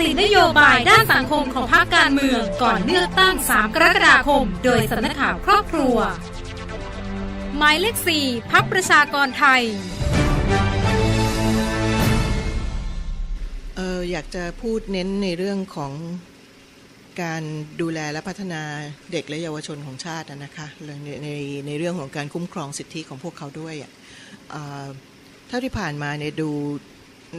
ติดนโยบายด้านสังคมของพรรคการเมืองก่อนเลือกตั้ง 3 กรกฎาคม โดยสำนักข่าวครอบครัว หมายเลข 4พักประชากรไทยเอออยากจะพูดเน้นในเรื่องของการดูแลและพัฒนาเด็กและเยาวชนของชาตินะคะในในในเรื่องของการคุ้มครองสิทธิของพวกเขาด้วยอะเอ่อเท่าที่ผ่านมาเนี่ยดู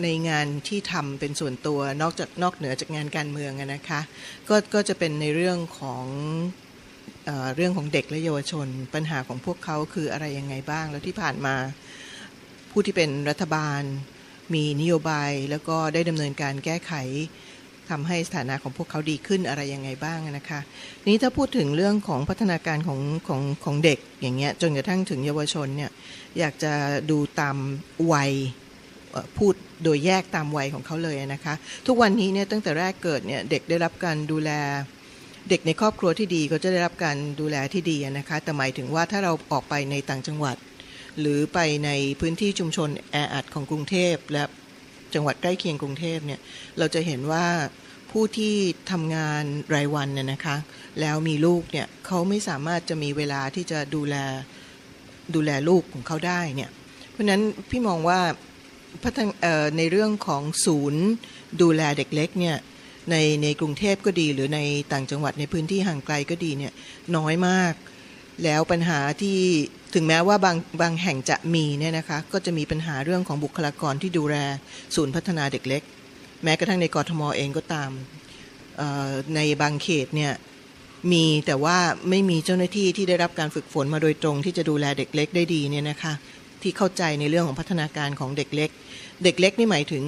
ในงานที่ทำเป็นส่วนตัวนอกจากนอกเหนือจากงานการเมืองนะคะก็ก็จะเป็นในเรื่องของเอเรื่องของเด็กและเยาวชน ปัญหาของพวกเขาคืออะไรยังไงบ้าง แล้วที่ผ่านมาผู้ที่เป็นรัฐบาล มีนโยบาย แล้วก็ได้ดำเนินการแก้ไขทำให้สถานะของพวกเขาดีขึ้นอะไรยังไงบ้างนะคะนี้ถ้าพูดถึงเรื่องของพัฒนาการของของของเด็กอย่างเงี้ยจนกระทั่งถึงเยาวชนเนี่ยอยากจะดูตามวัย พูดโดยแยกตามวัยของเขาเลยนะคะ ทุกวันนี้เนี่ยตั้งแต่แรกเกิดเนี่ยเด็กได้รับการดูแลเด็กในครอบครัวที่ดีก็จะได้รับการดูแลที่ดีนะคะแต่หมายถึงว่าถ้าเราออกไปในต่างจังหวัด หรือไปในพื้นที่ชุมชนแออัดของกรุงเทพและจังหวัดใกล้เคียงกรุงเทพเนี่ยเราจะเห็นว่าผู้ที่ทำงานรายวันเนี่ยนะคะ แล้วมีลูกเนี่ยเขาไม่สามารถจะมีเวลาที่จะดูแลดูแลลูกของเขาได้เนี่ยเพราะนั้นพี่มองว่า ในเรื่องของศูนย์ดูแลเด็กเล็กเนี่ยในในกรุงเทพก็ดี หรือในต่างจังหวัดในพื้นที่ห่างไกลก็ดีเนี่ยน้อยมาก แล้วปัญหาที่ถึงแม้ว่าบางบางแห่งจะมีเนี่ยนะคะก็จะมีปัญหาเรื่องของบุคลากรที่ดูแลศูนย์พัฒนาเด็กเล็ก แม้กระทั่งในกรทมเองก็ตามในบางเขตเนี่ยมีแต่ว่าไม่มีเจ้าหน้าที่ที่ได้รับการฝึกฝนมาโดยตรงที่จะดูแลเด็กเล็กได้ดีเนี่ยนะคะ ที่เข้าใจในเรื่องของพัฒนาการของเด็กเล็ก เด็กเล็กนี่หมายถึง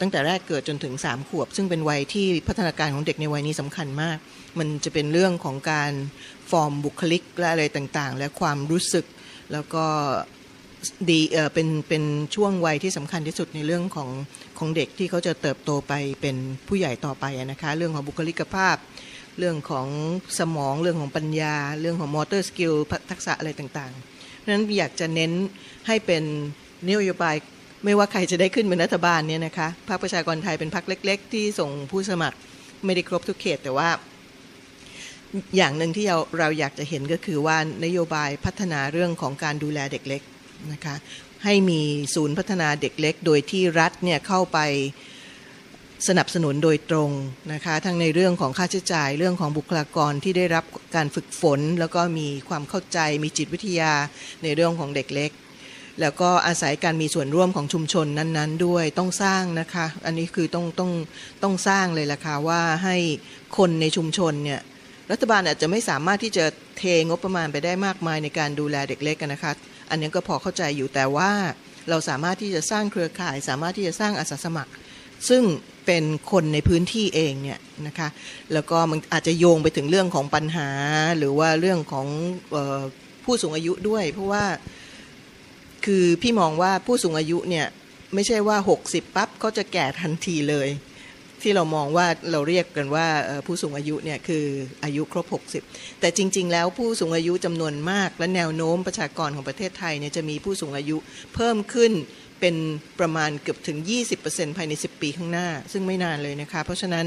ตั้งแต่แรกเกิดจนถึง 3 ขวบ ซึ่งเป็นวัยที่พัฒนาการของเด็กในวัยนี้สำคัญมาก มันจะเป็นเรื่องของการฟอร์มบุคลิกและอะไรต่างๆ และความรู้สึกแล้วก็ดีเออเป็นเป็นช่วงวัยที่สำคัญที่สุดในเรื่องของของเด็กที่เขาจะเติบโตไปเป็นผู้ใหญ่ต่อไปนะคะ เรื่องของบุคลิกภาพ เรื่องของสมองเรื่องของปัญญา เรื่องของมอเตอร์สกิลทักษะอะไรต่างๆ เพราะฉะนั้นอยากจะเน้นให้เป็นนโยบายไม่ว่าใครจะได้ขึ้นเป็นรัฐบาลเนี่ยนะคะพรรคประชากรไทยเป็นพรรคเล็ก ๆ ที่ส่งผู้สมัครไม่ได้ครบทุกเขตแต่ว่า อย่างหนึ่งที่เราเราอยากจะเห็นก็คือว่านโยบายพัฒนาเรื่องของการดูแลเด็กเล็กนะคะให้มีศูนย์พัฒนาเด็กเล็ก โดยที่รัฐเนี่ยเข้าไป สนับสนุนโดยตรงนะคะ ทั้งในเรื่องของค่าใช้จ่ายเรื่องของบุคลากรที่ได้รับการฝึกฝน แล้วก็มีความเข้าใจมีจิตวิทยาในเรื่องของเด็กเล็ก แล้วก็อาศัยการมีส่วนร่วมของชุมชนนั้นๆ ด้วยต้องสร้างนะคะ อันนี้คือต้องต้องต้องสร้างเลยล่ะค่ะว่าให้คนในชุมชนเนี่ยรัฐบาลอาจจะไม่สามารถที่จะเทงบประมาณไปได้มากมายในการดูแลเด็กเล็กกันนะคะ อันนี้ก็พอเข้าใจอยู่แต่ว่าเราสามารถที่จะสร้างเครือข่าย สามารถที่จะสร้างอาสาสมัคร ซึ่ง เป็นคนในพื้นที่เองเนี่ยนะคะแล้วก็มันอาจจะโยงไปถึงเรื่องของปัญหา หรือว่าเรื่องของออผู้สูงอายุด้วย เพราะว่าคือพี่มองว่าผู้สูงอายุเนี่ยไม่ใช่ว่า 60 ปั๊บเขาจะแก่ทันทีเลย ที่เรามองว่าเราเรียกกันว่าผู้สูงอายุเนี่ยคืออายุครบ 60 แต่จริง ๆ แล้วผู้สูงอายุจำนวนมาก และแนวโน้มประชากรของประเทศไทยเนี่ยจะมีผู้สูงอายุเพิ่มขึ้น เป็นประมาณเกือบถึง 20%ภายใน 10 ปีข้างหน้า ซึ่งไม่นานเลยนะคะ เพราะฉะนั้น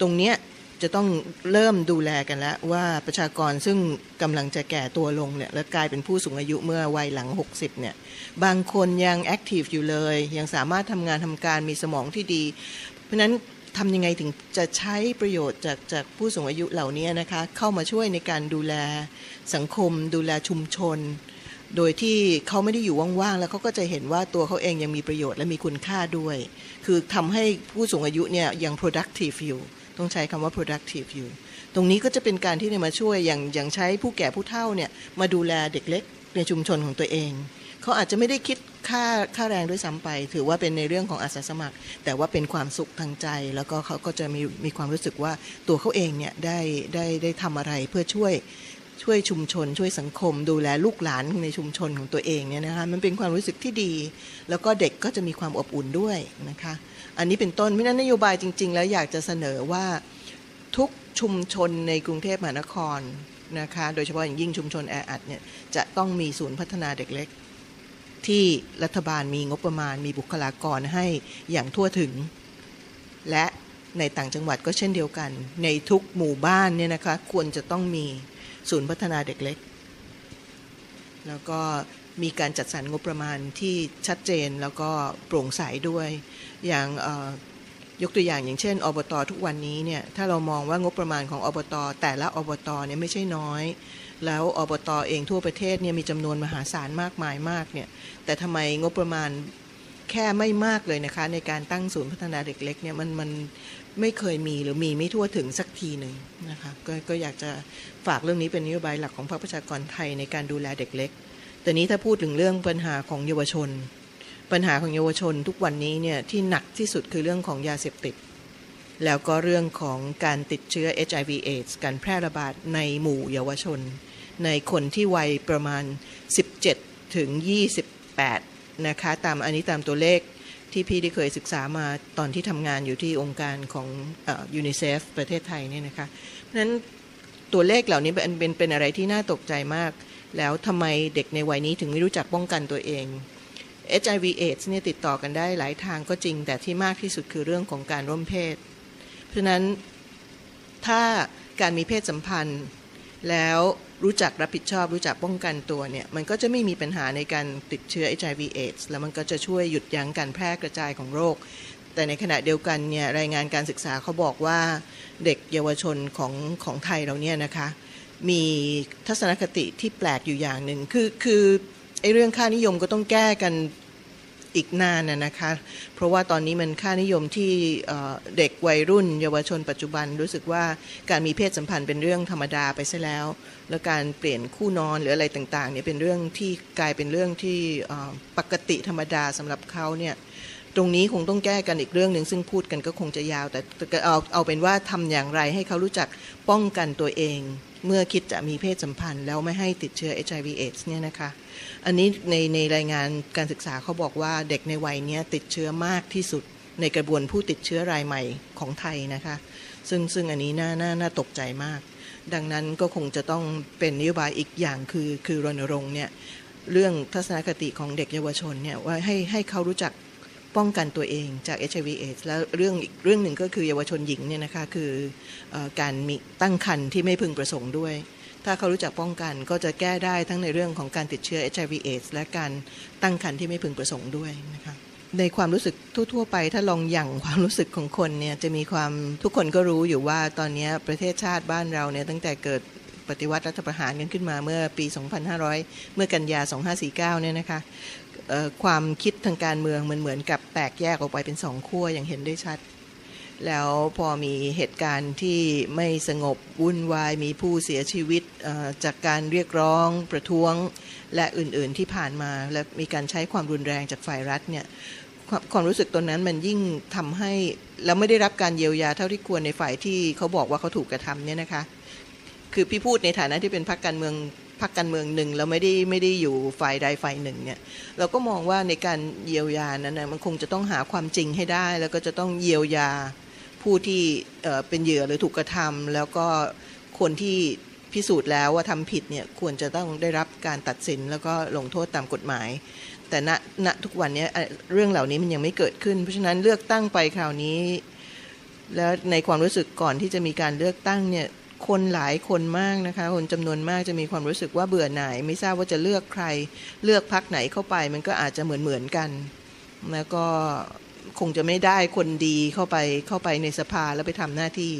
ตรงเนี้ยจะต้องเริ่มดูแลกันแล้วว่าประชากรซึ่งกำลังจะแก่ตัวลงเนี่ยและกลายเป็นผู้สูงอายุเมื่อวัยหลัง 60เนี่ยบางคนยังแอคทีฟอยู่เลย ยังสามารถทำงานทำการมีสมองที่ดี เพราะฉะนั้นทำยังไงถึงจะใช้ประโยชน์จากจากผู้สูงอายุเหล่านี้นะคะ เข้ามาช่วยในการดูแลสังคม ดูแลชุมชน โดยที่เขาไม่ได้อยู่ว่างๆ แล้วเขาก็จะเห็นว่าตัวเขาเองยังมีประโยชน์และมีคุณค่าด้วย คือทำให้ผู้สูงอายุเนี่ยยัง productive อยู่ต้องใช้คำว่า productive อยู่ ตรงนี้ก็จะเป็นการที่เนี่ยมาช่วยอย่างอย่างใช้ผู้แก่ผู้เฒ่าเนี่ยมาดูแลเด็กเล็กในชุมชนของตัวเอง เขาอาจจะไม่ได้คิดค่าค่าแรงด้วยซ้ำไป ถือว่าเป็นในเรื่องของอาสาสมัคร แต่ว่าเป็นความสุขทางใจ แล้วก็เขาก็จะมีมีความรู้สึกว่าตัวเขาเองเนี่ยได้ได้ได้ทำอะไรเพื่อช่วย ช่วยชุมชน ช่วยสังคม ดูแลลูกหลานในชุมชนของตัวเองเนี่ยนะคะมันเป็นความรู้สึกที่ดี แล้วก็เด็กก็จะมีความอบอุ่นด้วยนะคะ อันนี้เป็นต้นเพราะฉะนั้นนโยบายจริง ๆ แล้วอยากจะเสนอว่าทุกชุมชนในกรุงเทพมหานครนะคะโดยเฉพาะอย่างยิ่งชุมชนแออัดเนี่ยจะต้องมีศูนย์พัฒนาเด็กเล็ก ที่รัฐบาลมีงบประมาณ มีบุคลากรให้อย่างทั่วถึง และในต่างจังหวัดก็เช่นเดียวกัน ในทุกหมู่บ้านเนี่ยนะคะควรจะต้องมี ศูนย์พัฒนาเด็กเล็ก แล้วก็มีการจัดสรรงบประมาณที่ชัดเจนแล้วก็โปร่งใสด้วย อย่างยกตัวอย่างอย่างเช่น อบตทุกวันนี้เนี่ยถ้าเรามองว่างบประมาณของอบตแต่ละอบตเนี่ยไม่ใช่น้อย แล้วอบตเองทั่วประเทศเนี่ยมีจำนวนมหาศาลมากมายมากเนี่ยแต่ทำไมงบประมาณแค่ไม่มากเลยนะคะในการตั้งศูนย์พัฒนาเด็กเล็กเนี่ยมันมัน ไม่เคยมีหรือมีไม่ทั่วถึงสักทีหนึ่งนะคะกก็อยากจะฝากเรื่องนี้เป็นนโยบายหลักของพรรคประชากรไทยในการดูแลเด็กเล็ก แต่นี้ถ้าพูดถึงเรื่องปัญหาของเยาวชน ปัญหาของเยาวชนทุกวันนี้เนี่ยที่หนักที่สุดคือเรื่องของยาเสพติด แล้วก็เรื่องของการติดเชื้อ HIV/AIDS การแพร่ระบาดในหมู่เยาวชน ในคนที่วัยประมาณ 17 ถึง 28 นะคะตามอันนี้ตามตัวเลข ที่พี่ได้เคยศึกษามาตอนที่ทำงานอยู่ที่องค์การของยูนิเซฟประเทศไทยเนี่ยนะคะเพราะฉะนั้นตัวเลขเหล่านี้เป็นเป็นเป็นอะไรที่น่าตกใจมาก แล้วทำไมเด็กในวัยนี้ถึงไม่รู้จักป้องกันตัวเอง HIV AIDS เนี่ยติดต่อกันได้หลายทางก็จริง แต่ที่มากที่สุดคือเรื่องของการร่วมเพศ เพราะฉะนั้นถ้าการมีเพศสัมพันธ์ แล้วรู้จักรับผิดชอบรู้จักป้องกันตัวเนี่ย มันก็จะไม่มีปัญหาในการติดเชื้อ HIV AIDS แล้วมันก็จะช่วยหยุดยั้งการแพร่กระจายของโรค แต่ในขณะเดียวกันเนี่ยรายงานการศึกษาเขาบอกว่าเด็กเยาวชนของของไทยเราเนี่ยนะคะ มีทัศนคติที่แปลกอยู่อย่างหนึ่งคือคือไอเรื่องค่านิยมก็ต้องแก้กัน อีกนานนะคะ เพราะว่าตอนนี้มันค่านิยมที่เด็กวัยรุ่น เยาวชนปัจจุบันรู้สึกว่าการมีเพศสัมพันธ์เป็นเรื่องธรรมดาไปซะแล้ว แล้วการเปลี่ยนคู่นอนหรืออะไรต่างๆเนี่ยเป็นเรื่องที่กลายเป็นเรื่องที่ปกติธรรมดาสำหรับเขาเนี่ยตรงนี้คงต้องแก้กันอีกเรื่องหนึ่งซึ่งพูดกันก็คงจะยาว แต่เอาเอาเป็นว่าทำอย่างไรให้เขารู้จักป้องกันตัวเอง เมื่อคิดจะมีเพศสัมพันธ์ แล้วไม่ให้ติดเชื้อ HIV/AIDS เนี่ยนะคะ อันนี้ในในรายงานการศึกษาเขาบอกว่าเด็กในวัยนี้ติดเชื้อมากที่สุดในกระบวนผู้ติดเชื้อรายใหม่ของไทยนะคะ ซึ่งซึ่งอันนี้น่าน่าน่าตกใจมาก ดังนั้นก็คงจะต้องเป็นนโยบายอีกอย่างคือคือรณรงค์เนี่ยเรื่องทัศนคติของเด็กเยาวชนเนี่ยว่าให้ให้เขารู้จัก ป้องกันตัวเองจาก HIV AIDS แล้วเรื่องอีกเรื่องหนึ่งก็คือเยาวชนหญิงเนี่ยนะคะคืออการมีตั้งครรภ์ที่ไม่พึงประสงค์ด้วย ถ้าเขารู้จักป้องกันก็จะแก้ได้ทั้งในเรื่องของการติดเชื้อ HIV AIDS และการตั้งครรภ์ที่ไม่พึงประสงค์ด้วยนะคะในความรู้สึกทั่ว ๆ ไปถ้าลองหยั่งความรู้สึกของคนเนี่ยจะมีความทุกคนก็รู้อยู่ว่าตอนนี้ประเทศชาติบ้านเราเนี่ยตั้งแต่เกิดปฏิวัติรัฐประหารกันขึ้นมาเมื่อปี 2500 เมื่อกันยา 2549 เนี่ยนะคะ ความคิดทางการเมืองมันเหมือนกับแตกแยกออกไปเป็นสองขั้วอย่างเห็นได้ชัด แล้วพอมีเหตุการณ์ที่ไม่สงบวุ่นวายมีผู้เสียชีวิตจากการเรียกร้องประท้วงและอื่นๆที่ผ่านมา และมีการใช้ความรุนแรงจากฝ่ายรัฐเนี่ยความความรู้สึกตรงนั้นมันยิ่งทำให้เราไม่ได้รับการเยียวยาเท่าที่ควรในฝ่ายที่เขาบอกว่าเขาถูกกระทำเนี่ยนะคะ คือพี่พูดในฐานะที่เป็นพรรคการเมือง พรรคการเมืองหนึ่งเราไม่ได้ไม่ได้อยู่ฝ่ายใดฝ่ายหนึ่งเนี่ยเราก็มองว่าในการเยียวยานั้นนะมันคงจะต้องหาความจริงให้ได้ แล้วก็จะต้องเยียวยาผู้ที่เป็นเหยื่อหรือถูกกระทำแล้วก็คนที่พิสูจน์แล้วว่าทำผิดเนี่ยควรจะต้องได้รับการตัดสินแล้วก็ลงโทษตามกฎหมาย แต่ณณทุกวันนี้เรื่องเหล่านี้มันยังไม่เกิดขึ้น เพราะฉะนั้นเลือกตั้งไปคราวนี้ แล้วในความรู้สึกก่อนที่จะมีการเลือกตั้งเนี่ย คนหลายคนมากนะคะ คนจำนวนมากจะมีความรู้สึกว่าเบื่อหน่าย ไม่ทราบว่าจะเลือกใคร เลือกพักไหนเข้าไป มันก็อาจจะเหมือนเหมือนกัน แล้วก็คงจะไม่ได้คนดีเข้าไปเข้าไปในสภาแล้วไปทำหน้าที่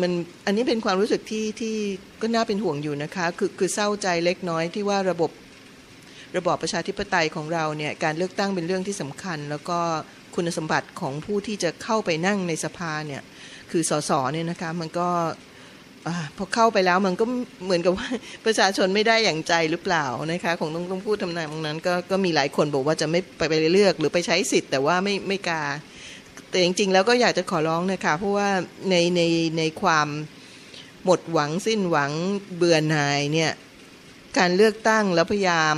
มันอันนี้เป็นความรู้สึกที่ที่ก็น่าเป็นห่วงอยู่นะคะ คือคือเศร้าใจเล็กน้อยที่ว่าระบบระบอบประชาธิปไตยของเราเนี่ยการเลือกตั้งเป็นเรื่องที่สำคัญ แล้วก็คุณสมบัติของผู้ที่จะเข้าไปนั่งในสภาเนี่ยคือสสเนี่ยนะคะมันก็ อพอเข้าไปแล้วมันก็เหมือนกับว่าประชาชนไม่ได้อย่างใจหรือเปล่านะคะคงต้องต้องพูดทำนองนั้นก็ก็มีหลายคนบอกว่าจะไม่ไปไปเลือกหรือไปใช้สิทธิ์ แต่ว่าไม่ไม่กล้าแต่จริงๆ แล้วก็อยากจะขอร้องนะคะเพราะว่าในในในความหมดหวังสิ้นหวังเบื่อหน่ายเนี่ยการเลือกตั้งแล้วพยายาม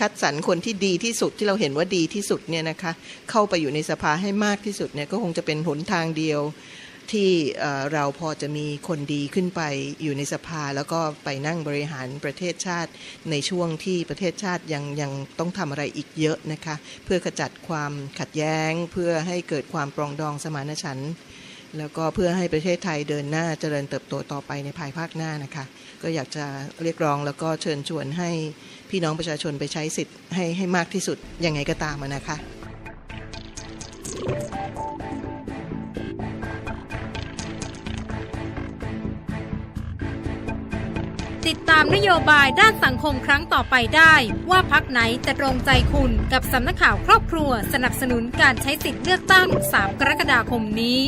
คัดสรรคนที่ดีที่สุดที่เราเห็นว่าดีที่สุดเนี่ยนะคะเข้าไปอยู่ในสภาให้มากที่สุดเนี่ยก็คงจะเป็นหนทางเดียว ที่เราพอจะมีคนดีขึ้นไปอยู่ในสภา แล้วก็ไปนั่งบริหารประเทศชาติในช่วงที่ประเทศชาติยังยังต้องทำอะไรอีกเยอะนะคะ เพื่อขจัดความขัดแย้ง เพื่อให้เกิดความปรองดองสมานฉันท์แล้วก็เพื่อให้ประเทศไทยเดินหน้าเจริญเติบโตต่อไปในภายภาคหน้านะคะ ก็อยากจะเรียกร้องแล้วก็เชิญชวนให้พี่น้องประชาชนไปใช้สิทธิ์ให้ให้มากที่สุดยังไงก็ตามอะนะคะ ติดตามนโยบายด้านสังคมครั้งต่อไปได้ ว่าพักไหนจะตรงใจคุณกับสำนักข่าวครอบครัว สนับสนุนการใช้สิทธิ์เลือกตั้ง 3 กรกฎาคมนี้